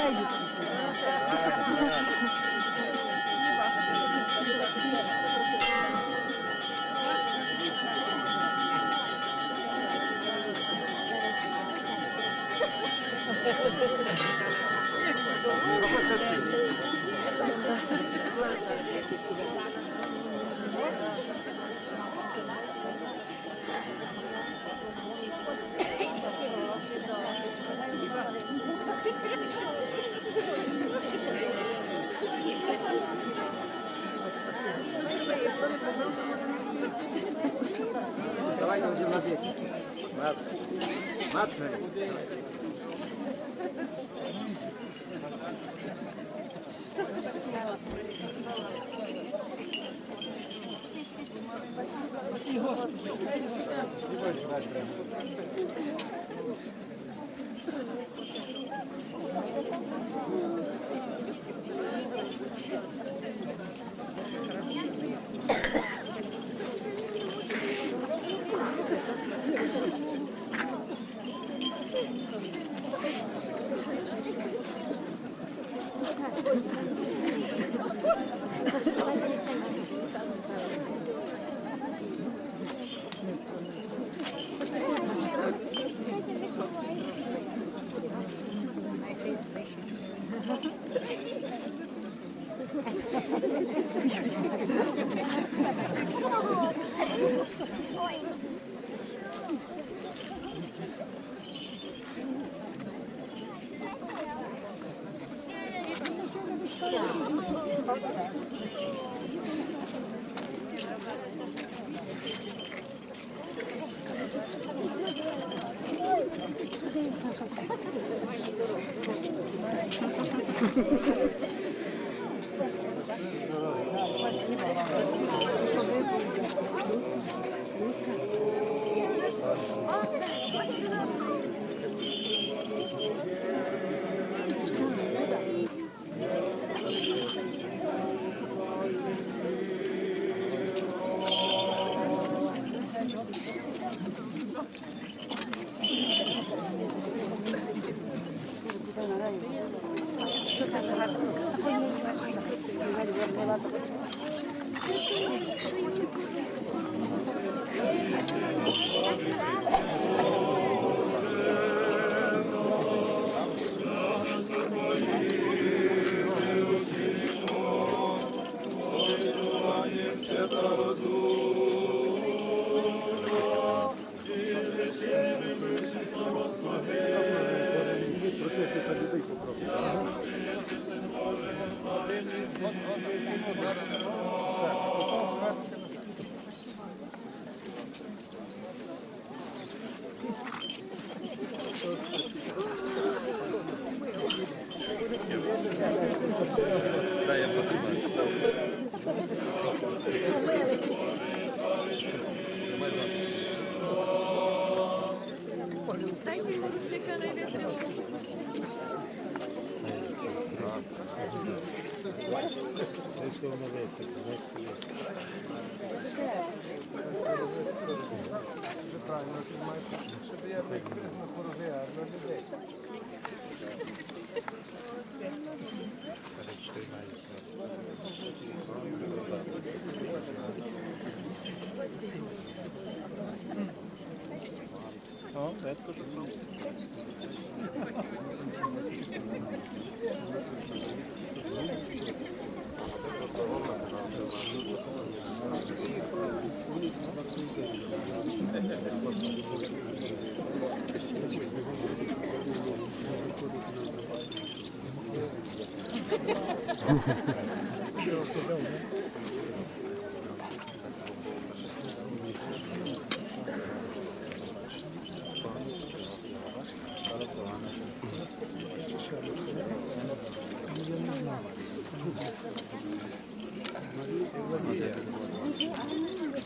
해야지. মাছ Правильно, маєш, щоб я не крикнув пороги, а на людей. О, редко тут.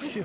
Все.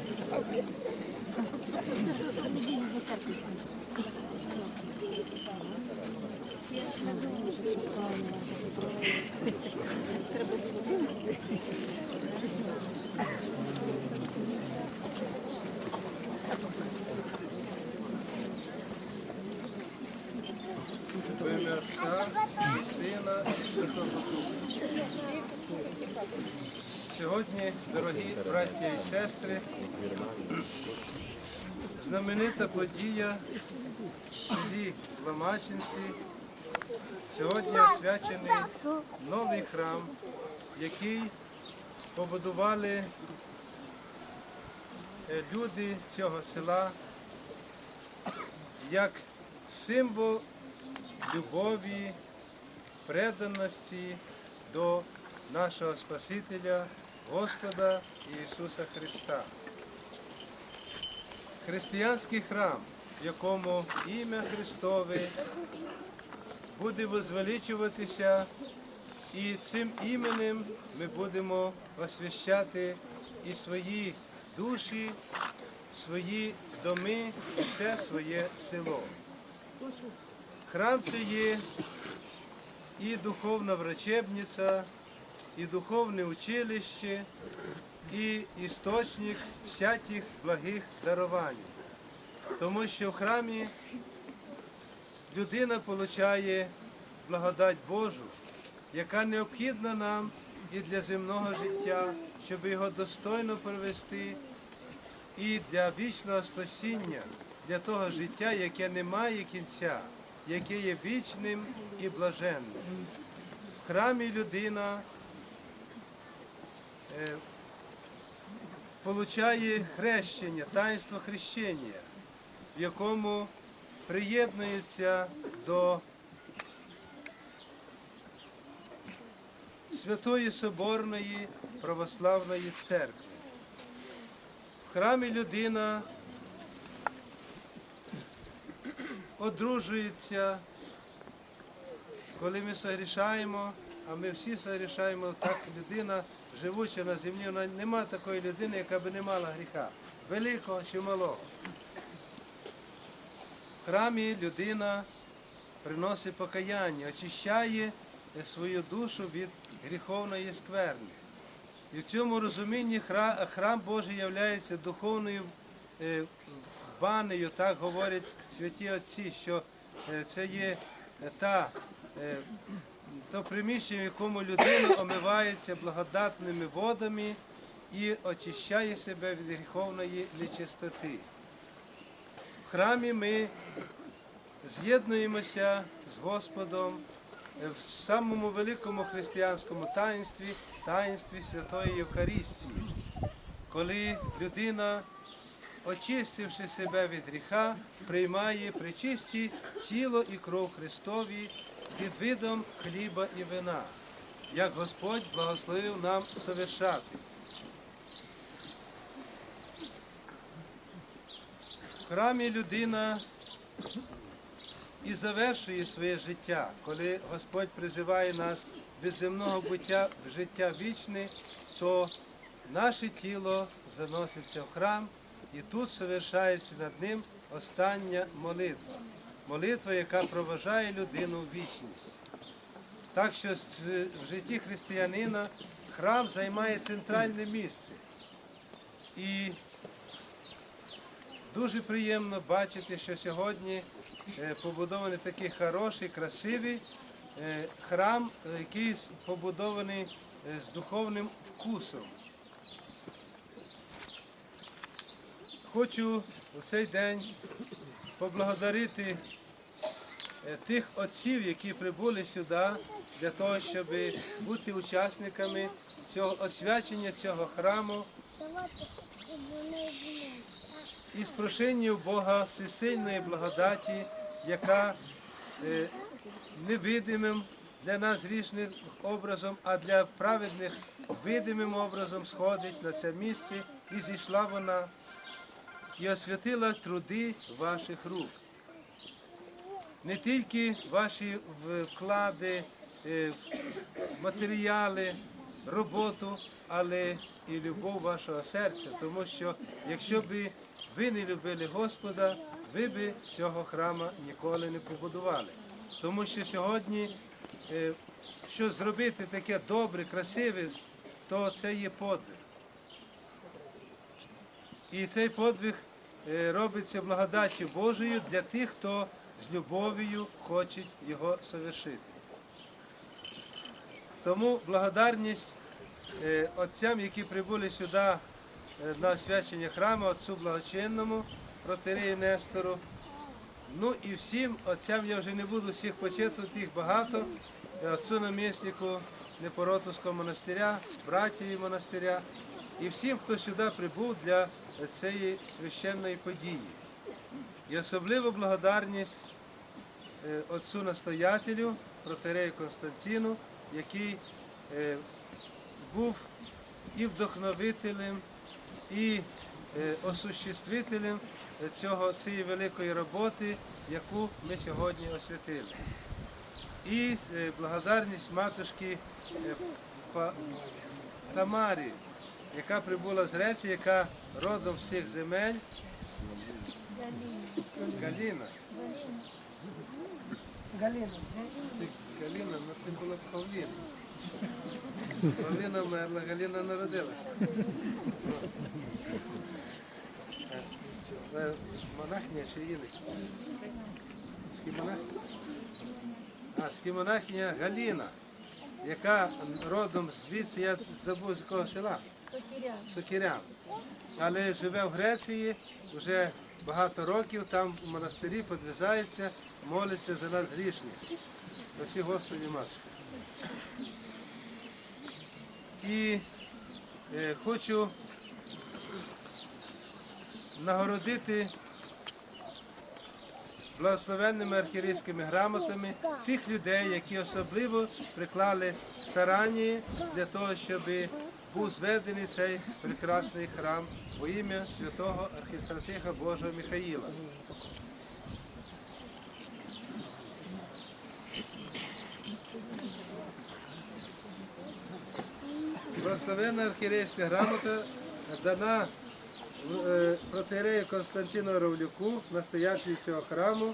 Сина і Святого Духа. Сьогодні, дорогі браття і сестри, знаменита подія в селі Ломачинці. Сьогодні освячений новий храм, який побудували е, люди цього села як символ любові, преданості до нашого Спасителя, Господа Ісуса Христа. Християнський храм, в якому ім'я Христове буде возвеличуватися, і цим іменем ми будемо освящати і свої душі, свої доми, і все своє село. Храм це є і духовна врачебниця, і духовне училище, і істочник всяких благих дарувань. Тому що в храмі людина отримує благодать Божу, яка необхідна нам і для земного життя, щоб його достойно провести, і для вічного спасіння, для того життя, яке не має кінця, яке є вічним і блаженним. В храмі людина получає хрещення, таїнство хрещення, в якому приєднується до Святої Соборної Православної Церкви. В храмі людина одружується, коли ми согрішаємо, а ми всі согрішаємо, так людина, живуча на землі, нема такої людини, яка би не мала гріха, великого чи малого. В храмі людина приносить покаяння, очищає свою душу від гріховної скверни. І в цьому розумінні храм Божий є духовною е, банею, так говорять святі отці, що е, це є та, е, то приміщення, в якому людина омивається благодатними водами і очищає себе від гріховної нечистоти. В храмі ми з'єднуємося з Господом в самому великому християнському таїнстві, таїнстві Святої Євхаристії, коли людина, очистивши себе від гріха, приймає причисті тіло і кров Христові під видом хліба і вина, як Господь благословив нам совершати. В храмі людина і завершує своє життя, коли Господь призиває нас від земного буття в життя вічне, то наше тіло заноситься в храм, і тут совершається над ним остання молитва. Молитва, яка проважає людину в вічність. Так що в житті християнина храм займає центральне місце. І Дуже приємно бачити, що сьогодні е, побудований такий хороший, красивий е, храм, який побудований е, з духовним вкусом. Хочу у цей день поблагодарити е, тих отців, які прибули сюди для того, щоб бути учасниками цього освячення цього храму. І з прошенням Бога всесильної благодаті, яка е, невидимим для нас грішним образом, а для праведних видимим образом сходить на це місце, і зійшла вона і освятила труди ваших рук. Не тільки ваші вклади, е, матеріали, роботу, але і любов вашого серця. Тому що якщо б ви не любили Господа, ви б цього храма ніколи не побудували. Тому що сьогодні, е, що зробити таке добре, красиве, то це є подвиг. І цей подвиг робиться благодаттю Божою для тих, хто з любов'ю хоче його совершити. Тому благодарність е, отцям, які прибули сюди е, на освячення храму, отцу благочинному, протерею Нестору. Ну і всім отцям я вже не буду всіх почитувати, їх багато. Отцу наміснику Непоротовського монастиря, братії монастиря і всім, хто сюди прибув для цієї священної події. І особливо благодарність е, отцу настоятелю, протерею Константину, який е, був і вдохновителем, і е, осуществителем цього, цієї великої роботи, яку ми сьогодні освятили. І благодарність матушки Тамарі, яка прибула з Греції, яка родом з цих земель. Галіна. Галина. Галіна, ну ти була Павліна. Павліна вмерла, Галіна народилася. Ви монахиня чи іник? Скімонахиня? А, скімонахиня Галіна, яка родом звідси, я забув з якого села. Сокирян. Але живе в Греції вже багато років, там в монастирі підвізається, молиться за нас грішних. Спасі Господі Матушка. І е, хочу нагородити благословенними архірейськими грамотами тих людей, які особливо приклали старання для того, щоб був зведений цей прекрасний храм во ім'я святого архістратига Божого Михаїла. Благословенна архірейська грамота дана е, Константину Равлюку, настоятелю цього храму,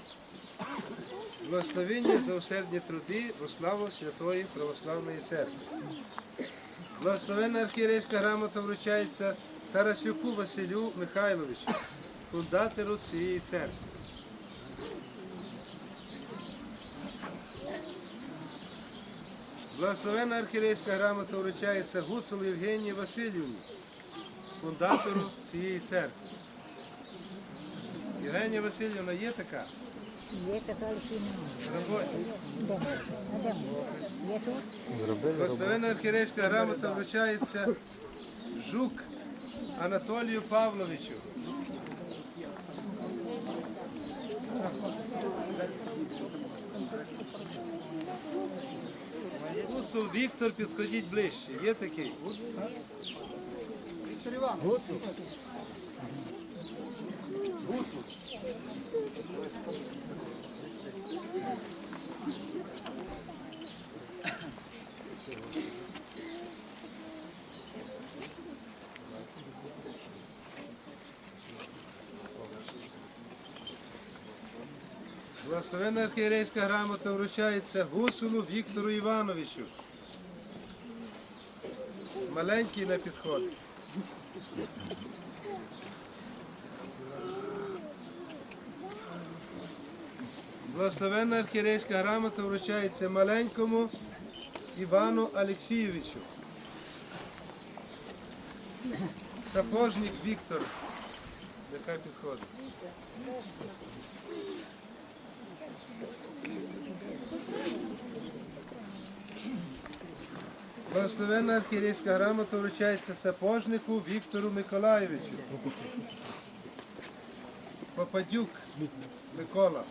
благословення за усердні труди во славу Святої Православної Церкви. Благословенна архієрейська грамота вручається Тарасюку Василю Михайловичу, фундатору цієї церкви. Благословенна архієрейська грамота вручається Гуцулу Євгенії Васильівні, фундатору цієї церкви. Євгенія Васильівна є така? Є така лишина. Роботі. Де? А де? Є тут? Благословенна архієрейська грамота вручається Жук Анатолію Павловичу. Гуцул Віктор, підходіть ближче. Є такий? Віктор Іван. Благословенна архієрейська грамота вручається Гуцулу Віктору Івановичу. Маленький на підход. Благословенна архієрейська грамота вручається маленькому Івану Олексійовичу. Сапожник Віктор. Нехай підходить. Благословенна архієрейська грамота вручається сапожнику Віктору Миколаєвичу. Попадюк Микола.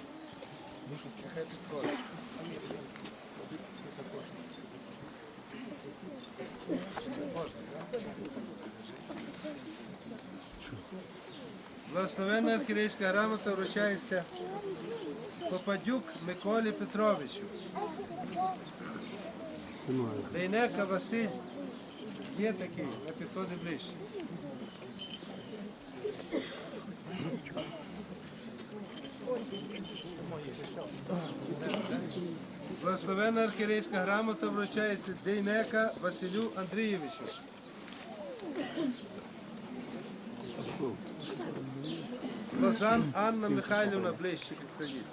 Благословенна архієрейська грамота вручається Попадюк Миколі Петровичу. Дейнека Василь є такий, на підходи ближче. Благословенна архірейська грамота вручається Дейнека Василю Андрійовичу. Лозан Анна Михайлівна ближче підходіть.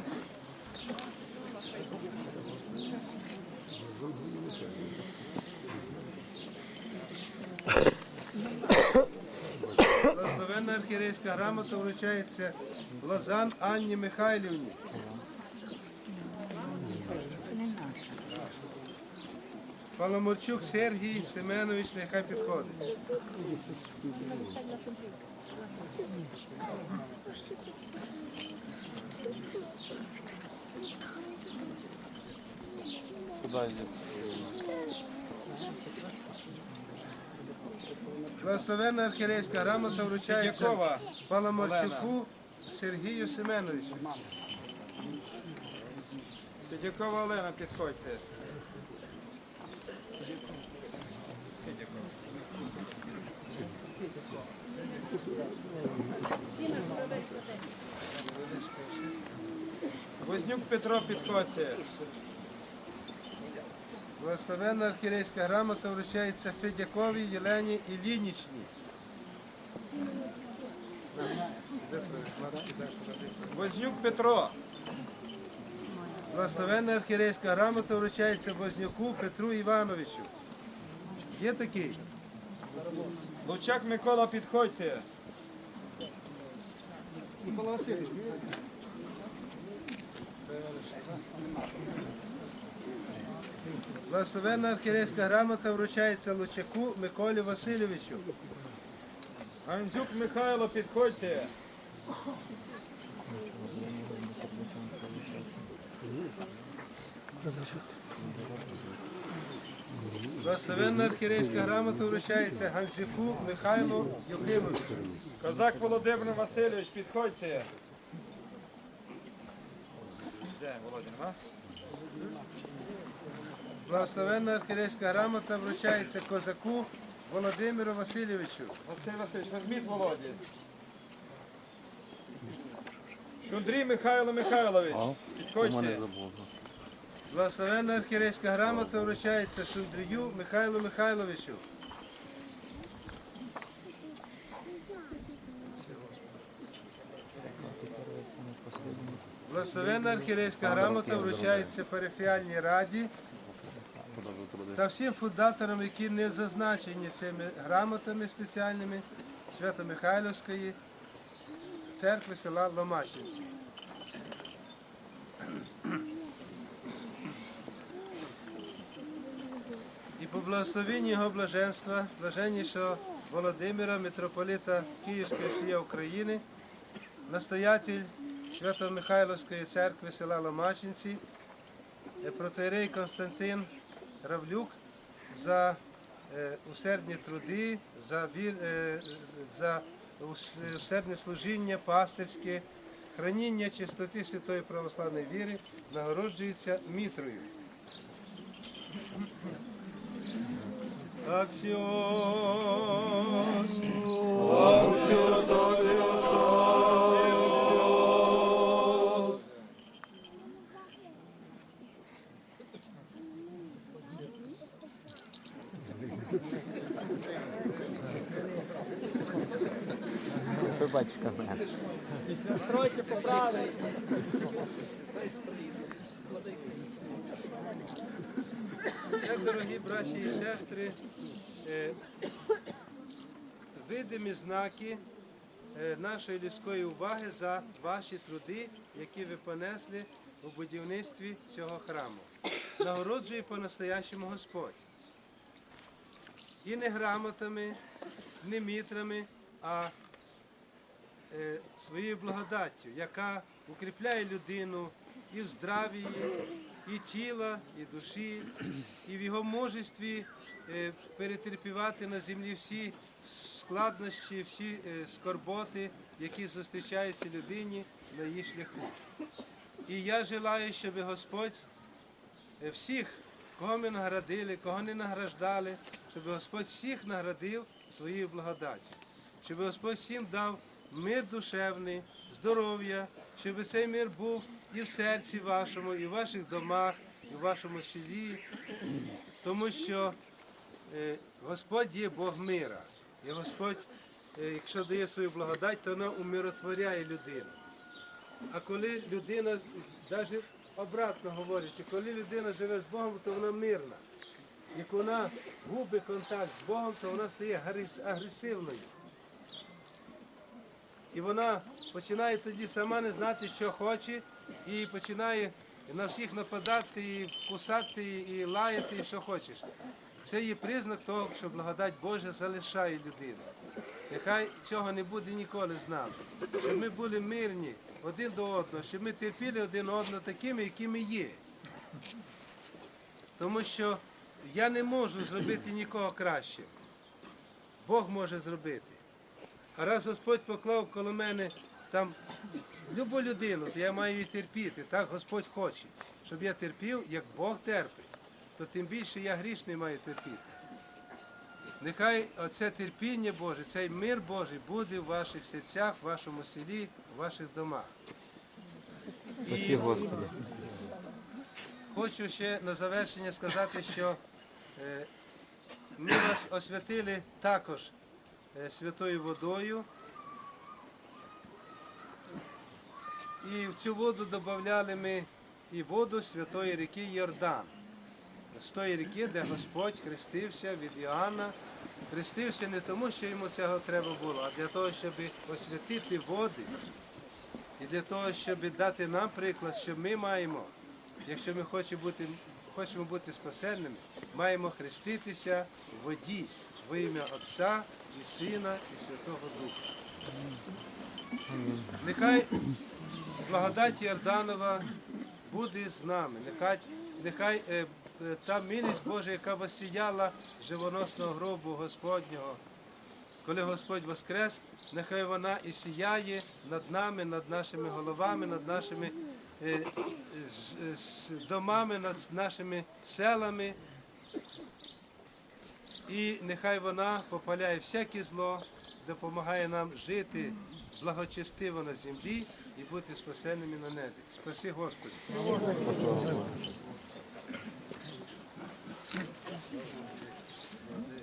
Благословенна архірейська грамота вручається Лозан Анні Михайлівні. Паламарчук Сергій Семенович, нехай підходить. Благословенна архірейська грамота вручається Якова? Паламарчуку Сергію Семеновичу. Сидякова Олена, підходьте. Сидякова. Вознюк Петро, підходьте. Благословенна архірейська грамота вручається Федяковій Єлені Ілінічній. Вознюк Петро. Благословенна архірейська грамота вручається Вознюку Петру Івановичу. Є такий? Лучак Микола, підходьте. Благословенна архірейська грамота вручається Лучаку Миколі Васильовичу. Гандзюк Михайло, підходьте. Благословенна архірейська грамота вручається Ганзюку Михайлу Євлімовичу. Козак Володимир Васильович, підходьте. Де Володимир. Благословенна архірейська грамота вручається козаку Володимиру Васильовичу. Василь Васильович, візьміть Володі. Шундрій Михайло Михайлович, підходьте. Благословенна архірейська грамота вручається Шундрію Михайлу Михайловичу. Благословенна архірейська грамота вручається парафіальній раді та всім фундаторам, які не зазначені цими грамотами спеціальними Свято-Михайлівської церкви села Ломачинці. І його блаженства, блаженнішого Володимира, митрополита Київської всія України, настоятель Свято-Михайловської церкви села Ломачинці, е, протеєрей Константин Равлюк за е, усердні труди, за, вір, е, за усердне служіння пастирське, храніння чистоти святої православної віри, нагороджується мітрою. Аксіос. Побачка мене. Це, дорогі браті і сестри, е, видимі знаки е, нашої людської уваги за ваші труди, які ви понесли у будівництві цього храму. Нагороджує по-настоящему Господь. І не грамотами, не мітрами, а е, своєю благодаттю, яка укріпляє людину і в здравії, і тіла, і душі, і в його мужестві е, перетерпівати на землі всі складнощі, всі е, скорботи, які зустрічаються людині на її шляху. І я желаю, щоб Господь е, всіх, кого ми наградили, кого не награждали, щоб Господь всіх наградив своєю благодаттю, щоб Господь всім дав мир душевний, здоров'я, щоб цей мир був і в серці вашому, і в ваших домах, і в вашому селі, тому що е, Господь є Бог мира. І Господь, е, якщо дає свою благодать, то вона умиротворяє людину. А коли людина, навіть обратно говорячи, коли людина живе з Богом, то вона мирна. Як вона губить контакт з Богом, то вона стає агресивною. І вона починає тоді сама не знати, що хоче, і починає на всіх нападати, і кусати, і лаяти, і що хочеш. Це є признак того, що благодать Божа залишає людину. Нехай цього не буде ніколи з нами. Щоб ми були мирні один до одного, щоб ми терпіли один одного такими, якими є. Тому що я не можу зробити нікого краще. Бог може зробити. А раз Господь поклав коло мене там любу людину, то я маю її терпіти. Так Господь хоче, щоб я терпів, як Бог терпить, то тим більше я грішний маю терпіти. Нехай оце терпіння Боже, цей мир Божий буде в ваших серцях, в вашому селі, в ваших домах. І Господи. хочу ще на завершення сказати, що е, ми вас освятили також е, святою водою. І в цю воду додавали ми і воду святої ріки Йордан. З тої ріки, де Господь хрестився від Іоанна. Хрестився не тому, що йому цього треба було, а для того, щоб освятити води. І для того, щоб дати нам приклад, що ми маємо, якщо ми хочемо бути, хочемо бути спасенними, маємо хреститися в воді в ім'я Отця і Сина і Святого Духа. Нехай благодать Йорданова буде з нами. Нехай, нехай е, е, та милість Божа, яка воссіяла живоносного гробу Господнього, коли Господь воскрес, нехай вона і сіяє над нами, над нашими головами, над нашими е, з- з домами, над нашими селами. І нехай вона попаляє всяке зло, допомагає нам жити благочестиво на землі і бути спасенними на небі. Спаси Господи.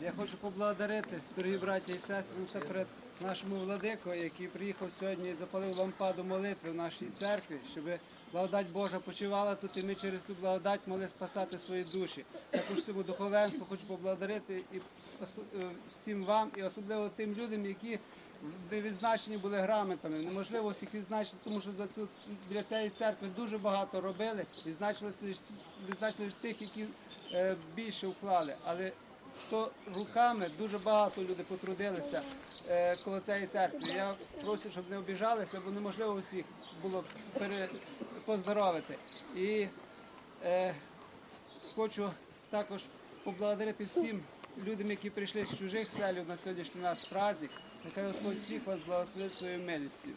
Я хочу поблагодарити, дорогі браті і сестри, насамперед нашому владику, який приїхав сьогодні і запалив лампаду молитви в нашій церкві, щоб благодать Божа почивала тут, і ми через цю благодать могли спасати свої душі. Також цьому духовенству хочу поблагодарити і е, всім вам, і особливо тим людям, які не відзначені були грамотами. Неможливо всіх відзначити, тому що за цю для цієї церкви дуже багато робили. Відзначили лише тих, які е, більше вклали. Але хто руками дуже багато люди потрудилися е, коло цієї церкви. Я прошу, щоб не обіжалися, бо неможливо всіх було пере, поздоровити. І е, хочу також поблагодарити всім людям, які прийшли з чужих селів на сьогоднішній наш праздник. Нехай Господь всіх вас благословить своєю милістю.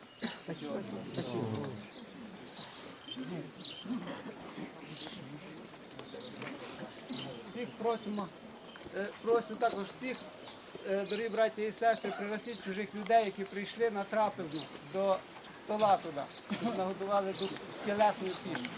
Всіх просимо, е, просимо також всіх, е, дорогі браті і сестри, пригласіть чужих людей, які прийшли на трапезну до стола туди, щоб нагодували тут тілесну пішу.